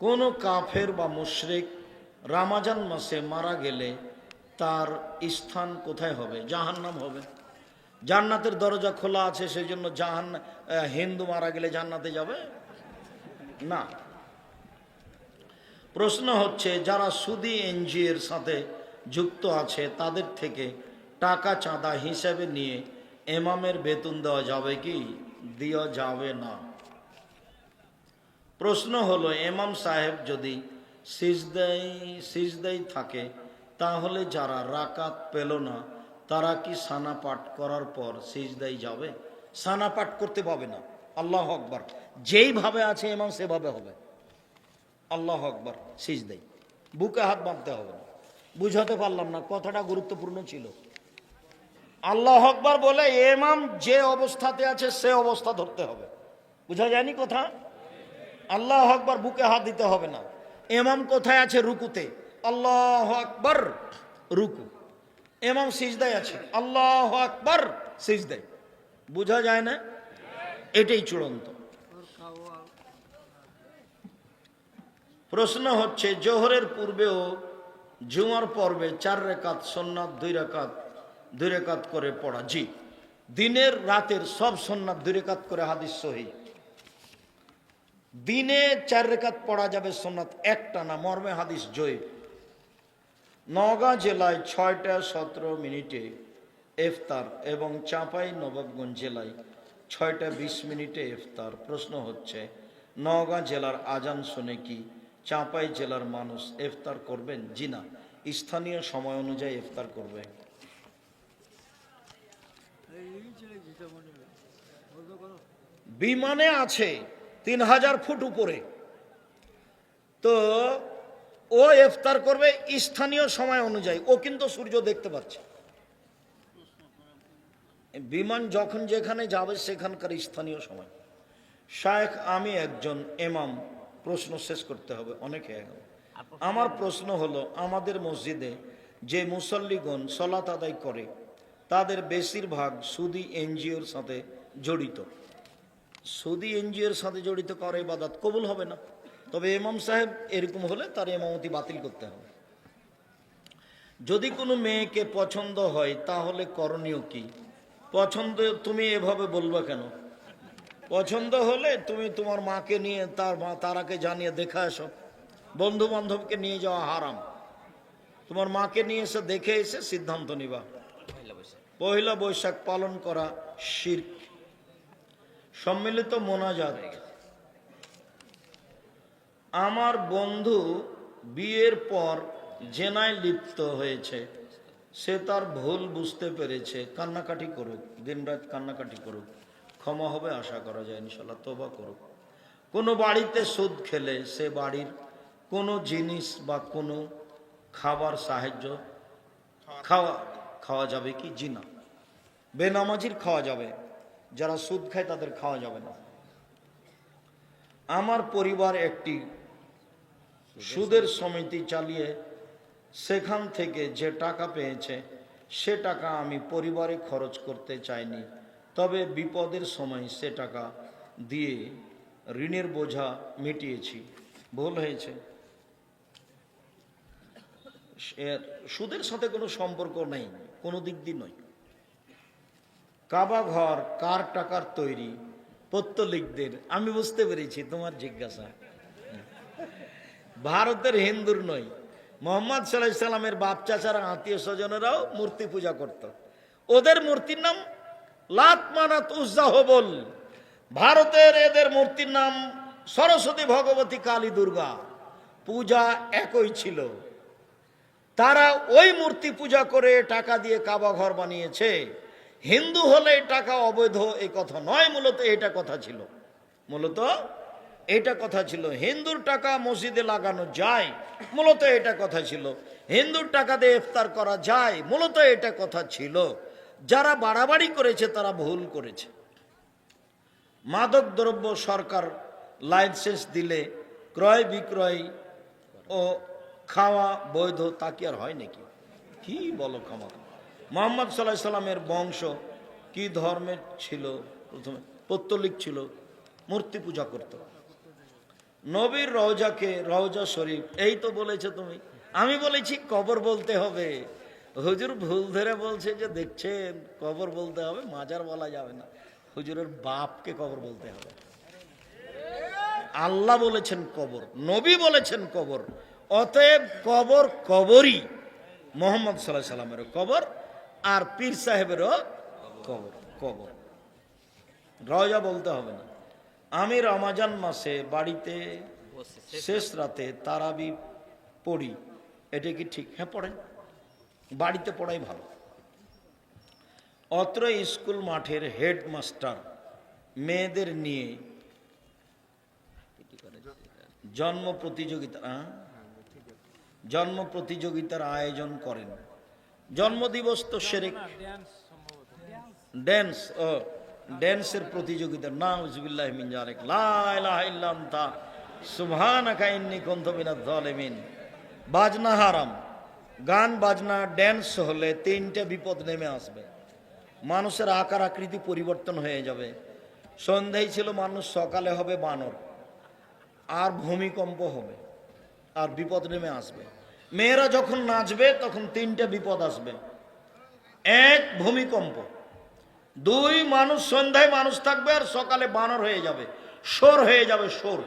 কোনো কাফের বা মুশরিক রামাজান মাসে মারা গেলে তার স্থান কোথায় হবে? জাহান্নাম হবে। জান্নাতের দরজা খোলা আছে, সেই জন্য জাহান হিন্দু মারা গেলে জান্নাতে যাবে? না। প্রশ্ন হচ্ছে, যারা সুদি এনজিওর সাথে যুক্ত আছে, তাদের থেকে টাকা চাঁদা হিসেবে নিয়ে এমামের বেতন দেওয়া যাবে কি? দেওয়া যাবে না। প্রশ্ন হলো এমাম সাহেব যদি সিজদাই সিজদাই থাকে, তাহলে যারা রাকাত পেল না, তারা কি সানা পাঠ করার পর সিজদাই যাবে? সানা পাঠ করতে পাবে না। আল্লাহ আকবর। যেইভাবে আছে এমাম সেভাবে হবে। আল্লাহ আকবর সিজদাই বুকে হাত বাঁধতে হবে না। বুঝাতে পারলাম না, কথাটা গুরুত্বপূর্ণ ছিল। আল্লাহ আকবর বলে এমাম যে অবস্থাতে আছে, সে অবস্থা ধরতে হবে। বুঝা যায়নি কথা? আল্লাহ আকবর বুকে হাত দিতে হবে না। এমাম কোথায় আছে? রুকুতে। আল্লাহ আকবর, রুকু। এমাম সিজদায় আছে। আল্লাহ আকবর, সিজদায়। বোঝা যায় না? এটাই চূড়ান্ত। প্রশ্ন হচ্ছে, জোহরের পূর্বেও জুমার পর্বে চার রেখাত সন্ন্যাত দুই রেখাত দুই রেখাত করে পড়া। জি, দিনের রাতের সব সন্ন্যাত দুই রেখাত করে হাদিস সহি। দিনে চার রেখাত পড়া যাবে সোনাত একটা না, মর্মে হাদিস জয়। নওগাঁ জেলায় ছয়টা সতেরো মিনিটে এফতার এবং চাঁপাই নবাবগঞ্জ জেলায় ছয়টা বিশ মিনিটে ইফতার। প্রশ্ন হচ্ছে, নওগাঁ জেলার আজান শুনে কি চাঁপাই জেলার মানুষ ইফতার করবেন? জি না, স্থানীয় সময় অনুযায়ী ইফতার করবে। বিমানে আছে তিন হাজার ফুট উপরে। তো ও ইফতার করবে স্থানীয় সময় অনুযায়ী। ও কিন্তু সূর্য দেখতে পাচ্ছে। বিমান যখন যেখানে যাবে সেখানকার স্থানীয় সময়। শায়েখ, আমি একজন এমাম প্রশ্ন শেষ করতে হবে, অনেকে আমার প্রশ্ন হলো, আমাদের মসজিদে যে মুসল্লিগণ সলাত আদায় করে, তাদের বেশিরভাগ সুদি এনজিওর সাথে জড়িত। সৌদি এনজিওর সাথে জড়িত করে ইবাদত কবুল হবে না। তবে ইমাম সাহেব এরকম হলে তার ইমামতি বাতিল করতে হবে। যদি কোনো মেয়েকে পছন্দ হয়, তাহলে করণীয় কি? পছন্দ তুমি এভাবে বলবে কেন? পছন্দ হলে তুমি তোমার মাকে নিয়ে, তার মা, তারাকে জানিয়ে দেখে আসো। বন্ধু বান্ধবকে নিয়ে যাওয়া হারাম। তোমার মাকে নিয়ে এসে দেখে এসে সিদ্ধান্ত নিবা। পয়লা বৈশাখ পালন করা শির্ক। সম্মিলিত মোনাজাত। আমার বন্ধু বিয়ের পর জেনায় লিপ্ত হয়েছে। সে তার ভুল বুঝতে পেরেছে। কান্নাকাটি করুক, দিনরাত কান্নাকাটি করুক। ক্ষমা হবে আশা করা যায় ইনশাল্লাহ তোবা করুক। কোনো বাড়িতে সুদ খেলে সে বাড়ির কোনো জিনিস বা কোনো খাবার সাহায্য খাওয়া খাওয়া যাবে কি? জিনা। বেনামাজির খাওয়া যাবে। যারা সুদ খায় তাদের খাওয়া যাবে না। আমার পরিবার একটি সুদের সমিতি চালিয়ে সেখান থেকে যে টাকা পেয়েছে, সে টাকা আমি পরিবারে খরচ করতে চাইনি। তবে বিপদের সময় সে টাকা দিয়ে ঋণের বোঝা মিটিয়েছি। ভুল হয়েছে। সুদের সাথে কোনো সম্পর্ক নেই, কোনো দিক দিয়ে নয়। কাবা ঘর, কার টাকার তৈরি? পত্তলিকদের। আমি বুঝতে পেরেছি, তোমার জিজ্ঞাসা। ভারতের হিন্দুর নয় মোহাম্মদ সাল্লাহ সাল্লামের বাপ, চাচারা, আত্মীয় স্বজনেরাও মূর্তি পূজা করত। ওদের মূর্তির নাম লাত মানাত উজ্জাহবল। ভারতের এদের মূর্তির নাম সরস্বতী ভগবতী কালী দুর্গা। পূজা একই ছিল। তারা ওই মূর্তি পূজা করে টাকা দিয়ে কাবা ঘর বানিয়েছে। হিন্দু হলে টাকা অবৈধ, এই কথা নয়, মূলত এটা কথা ছিল। মূলত এটা কথা ছিল, হিন্দুর টাকা মসজিদে লাগানো যায়, মূলত এটা কথা ছিল। হিন্দুর টাকা দিয়ে ইফতার করা যায়, মূলত এটা কথা ছিল। যারা বাড়াবাড়ি করেছে, তারা ভুল করেছে। মাদক দ্রব্য সরকার লাইসেন্স দিলে ক্রয় বিক্রয় ও খাওয়া বৈধ, তা কি আর হয় নাকি? কি বলো ক্ষমা মোহাম্মদ সাল্লাহ সাল্লামের বংশ কি ধর্মের ছিল? প্রথমে পত্তলিক ছিল, মূর্তি পূজা করত। নবীর রওজাকে, রওজা শরীফ, এই তো বলেছ তুমি। আমি বলেছি কবর বলতে হবে। হুজুর ভুল ধরে বলছে যে দেখছেন, কবর বলতে হবে, মাজার বলা যাবে না। হুজুরের বাপকে কবর বলতে হবে। আল্লাহ বলেছেন কবর, নবী বলেছেন কবর। অতএব কবর কবরই মোহাম্মদ সাল্লাহ সাল্লামেরও কবর। আর পীর সাহেবেরও কবর কবর। রজা বলতে হবে না। আমি রমাজান মাসে বাড়িতে শেষ রাতে তারাবি পড়ি। এটা কি ঠিক? হ্যাঁ পড়েন। বাড়িতে পড়াই ভালো। অত্র স্কুল মাঠের হেডমাস্টার মেয়েদের নিয়ে জন্ম প্রতিযোগিতা? জন্ম প্রতিযোগিতার আয়োজন করেন। জন্মদিবস তো সেরেক। ড্যান্স ও ড্যান্সের প্রতিযোগিতা না উজবিল্লাহ মিন জালেক লা ইলাহা ইল্লা আনতা সুবহানাকা ইন্নী কুনতু বাজনা হারাম। গান, বাজনা ড্যান্স হলে তিনটা বিপদ নেমে আসবে। মানুষের আকার আকৃতি পরিবর্তন হয়ে যাবে। সন্ধ্যায় ছিল মানুষ, সকালে হবে বানর। আর ভূমিকম্প হবে। আর বিপদ নেমে আসবে। মেয়েরা যখন নাচবে, তখন তিনটা বিপদ আসবে। এক, ভূমিকম্প। দুই, মানুষ, সন্ধ্যায় মানুষ থাকবে আর সকালে বানর হয়ে যাবে। সোর হয়ে যাবে সোর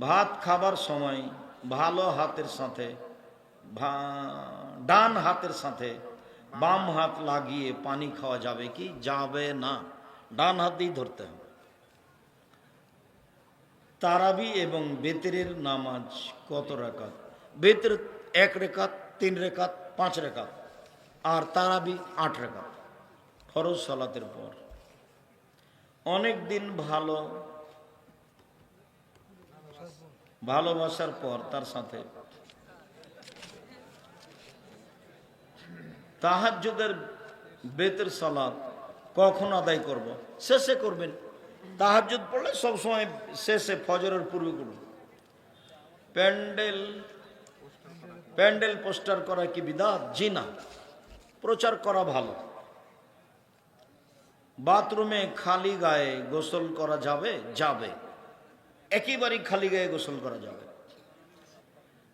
ভাত খাবার সময়, ভালো হাতের সাথে ডান হাতের সাথে বাম হাত লাগিয়ে পানি খাওয়া যাবে কি? যাবে না। ডান হাত ধরতে হবে। তারাবি এবং বেতেরের নামাজ কত রেখাত বেতের এক রেখাত, তিন রেখাত, পাঁচ রেখাত, আর তারাবি আট রেখাত ফরজ সালাতের পর। অনেক দিন ভালো, ভালোবাসার পর তার সাথে। তাহাজ্জুদের বেতের সালাত কখন আদায় করব? শেষে করবেন। তাহাজ্জুদ পড়লে সবসময় শেষে ফজরের পূর্বে করুন প্যান্ডেল প্যান্ডেল পোস্টার করা কি বিদাত? জি না। প্রচার করা ভালো। বাথরুমে খালি গায়ে গোসল করা যাবে? যাবে। একেবারেই খালি গায়ে গোসল করা যাবে।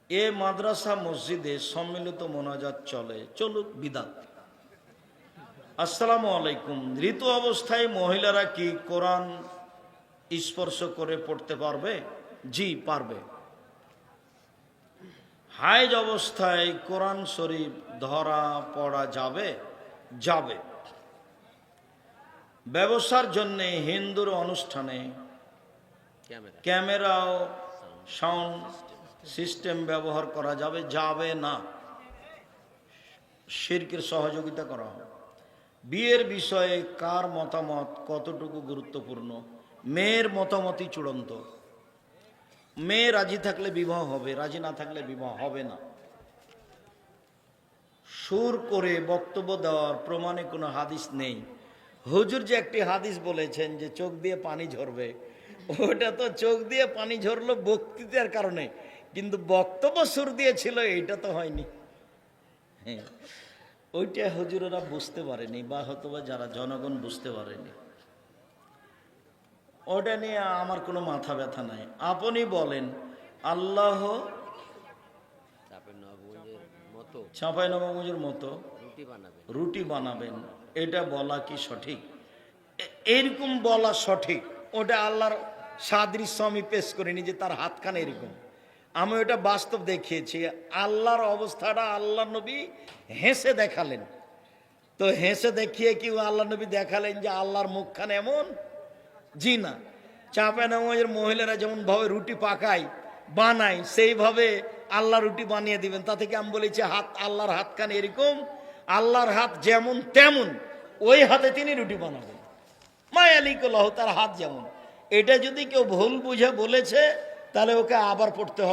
এ মাদ্রাসা মসজিদে সম্মিলিত মোনাজাত চলে। চলুক, বিদাত। আসসালামু আলাইকুম। ঋতু অবস্থায় মহিলারা কি কোরআন স্পর্শ করে পড়তে পারবে? জি, পারবে। হাইজ অবস্থায় কোরআন শরীফ ধরা পড়া যাবে? যাবে। ব্যবসার জন্য হিন্দুর অনুষ্ঠানে ক্যামেরা। ক্যামেরা ও সাউন্ড সিস্টেম ব্যবহার করা যাবে? যাবে না। শিরকের সহযোগিতা করা হবে। বিয়ের বিষয়ে কার মতামত কতটুকু গুরুত্বপূর্ণ? মেয়ের মতামতই চূড়ান্ত। মেয়ে রাজি থাকলে বিবাহ হবে, রাজি না থাকলে বিবাহ হবে না। সুর করে বক্তব্য দেওয়ার প্রমাণে কোনো হাদিস নেই। হুজুর যে একটি হাদিস বলেছেন যে চোখ দিয়ে পানি ঝরবে, ওটা তো চোখ দিয়ে পানি ঝরলো বক্তৃতার কারণে, কিন্তু বক্তব্য সুর দিয়েছিল এইটা তো হয়নি। হ্যাঁ ওইটা হুজুরেরা বুঝতে পারেনি বা হয়তো বা যারা জনগণ বুঝতে পারেনি। ওটা নিয়ে আমার কোনো মাথা ব্যথা নাই। আপনি বলেন আল্লাহ ছাপাই নবমজের মতো রুটি বানাবেন। এটা বলা কি সঠিক? এরকম বলা সঠিক। ওটা আল্লাহর সাদৃশ্য আমি পেশ করিনি যে তার হাতখানে এরকম। আমি ওটা বাস্তব দেখিয়েছি। আল্লাহর অবস্থাটা আল্লাহ নবী হেসে দেখালেন। তো হেসে দেখিয়ে কি আল্লাহ নবী দেখালেন যে আল্লাহর মুখখান এমন? জি না। চা নামাজের মহিলারা যেমন ভাবে রুটি পাকায়, বানায়, সেইভাবে আল্লাহ রুটি বানিয়ে দিবেন। তা থেকে আমি বলেছি, হাত, আল্লাহর হাতখান এরকম, আল্লাহর হাত যেমন তেমন, ওই হাতে তিনি রুটি বানাবেন। মায়ালিকুল্লাহ, তার হাত যেমন। এটা যদি কেউ ভুল বুঝে বলেছে, তাহলে ওকে আবার পড়তে হবে।